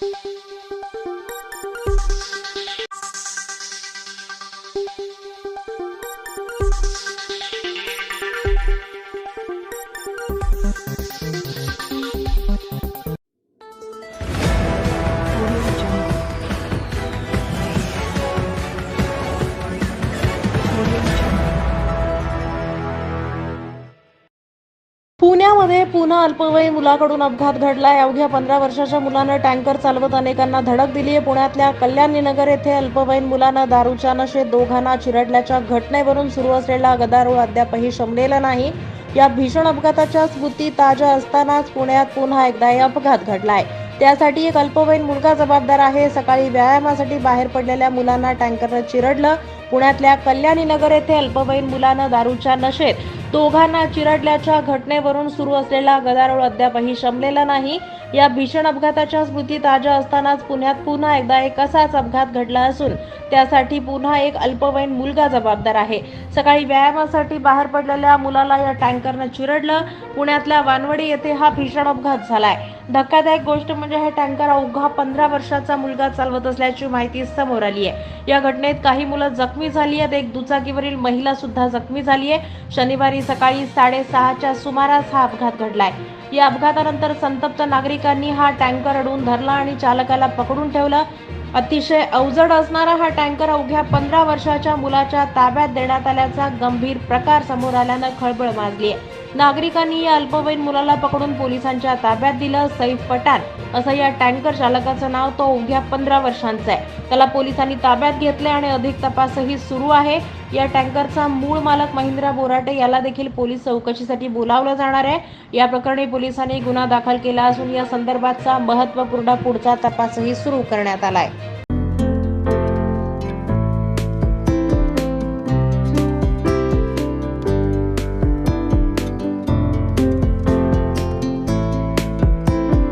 Música पुण्यामध्ये पुन्हा अल्पवयीन मुलाकडून अपघात घडलाय. अवघ्या पंधरा वर्षाच्या मुलानं टँकर चालवत अनेकांना धडक दिली आहे पुण्यातल्या कल्याणीनगर येथे अल्पवयीन मुलानं दारूच्या नशेत दोघांना चिरडल्याच्या घटनेवरून सुरू असलेला गदारोळ अद्यापही शमलेला नाही. या भीषण अपघाताच्या स्मृती ताज्या असतानाच पुण्यात पुन्हा एकदा हे अपघात घडलाय. त्यासाठी एक अल्पवयीन मुलगा जबाबदार आहे. सकाळी व्यायामासाठी बाहेर पडलेल्या मुलांना टँकरनं चिरडलं. पुण्यातल्या कल्याणीनगर येथे अल्पवयीन मुलानं दारूच्या नशेत दोघांना चिरडल्याच्या घटनेवरून सुरू असलेला गदारोळ अद्यापही शमलेला नाही. या भीषण अपघाताच्या स्मृती ताज्या असतानाच पुण्यात पुन्हा एकदा एक असाच अपघात घडला असून त्यासाठी पुन्हा एक अल्पवयीन मुलगा जबाबदार आहे. सकाळी व्यायामासाठी बाहेर पडलेल्या मुलाला या टँकरनं चिरडलं. पुण्यातल्या वानवडी येथे हा भीषण अपघात झालाय. धक्कादायक गोष्ट म्हणजे हे टँकर अवघा पंधरा वर्षाचा मुलगा चालवत असल्याची माहिती समोर आली आहे. या घटनेत काही मुलं जखमी झाली आहेत. एक दुचाकीवरील महिला सुद्धा जखमी झाली आहे. शनिवारी सकाळी साडेसहाच्या सुमारास हा अपघात घडलाय. या अपघातानंतर संतप्त नागरिकांनी हा टँकर अडवून धरला आणि चालकाला पकडून ठेवलं. अतिशय अवजड असणारा हा टँकर अवघ्या पंधरा वर्षाच्या मुलाच्या ताब्यात देण्यात आल्याचा गंभीर प्रकार समोर आल्यानं खळबळ माजली आहे नागरिकांनी या अल्पवयीन मुलाला पकडून पोलिसांच्या ताब्यात दिलं सैफ पठाण. असं या टँकर चालकाचं नाव तो अवघ्या पंधरा वर्षांचा आहे. त्याला पोलिसांनी ताब्यात घेतले आणि अधिक तपासही सुरू आहे. या टँकरचा मूळ मालक महिंद्रा बोराटे याला देखील पोलीस चौकशीसाठी बोलावलं जाणार आहे. या प्रकरणी पोलिसांनी गुन्हा दाखल केला असून या संदर्भातचा महत्त्वपूर्ण पुढचा तपासही सुरू करण्यात आला आहे